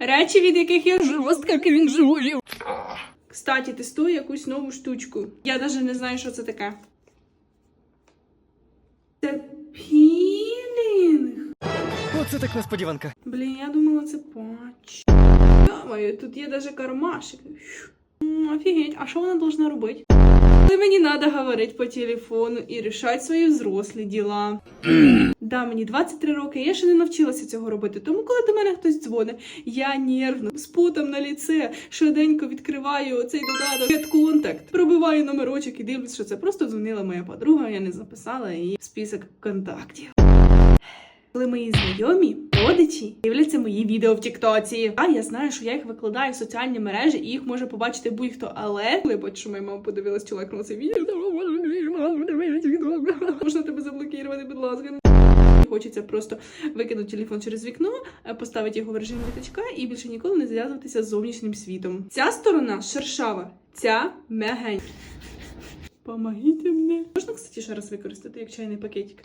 Речі, від яких я жорстко крінжую. Кстати, тестую якусь нову штучку. Я навіть не знаю, що це таке. Це пілінг. Оце так несподіванка. Блін, я думала, це патч. Йомаю, тут є даже кармашик. Офігеть, а що вона должна робити? Коли мені треба говорити по телефону і рішати свої взрослі діла. Да, мені 23 роки, я ще не навчилася цього робити. Тому, коли до мене хтось дзвонить, я нервно, з потом на ліце, швиденько відкриваю цей додаток Contact, пробиваю номерочок і дивлюсь, що це просто дзвонила моя подруга, я не записала її в список контактів. Коли мої знайомі, родичі дивляться мої відео в Тіктоці. А я знаю, що я їх викладаю в соціальні мережі, і їх може побачити будь-хто. Але коли бачу, що моя мама подивилась чоловік на це відео. Можна тебе заблокувати, будь ласка. Хочеться просто викинути телефон через вікно, е, поставити його в режим літачка і більше ніколи не зв'язуватися з зовнішнім світом. Ця сторона шершава, ця мягень. Помогіть мені. Можна, кстати, ще раз використати як чайний пакетик.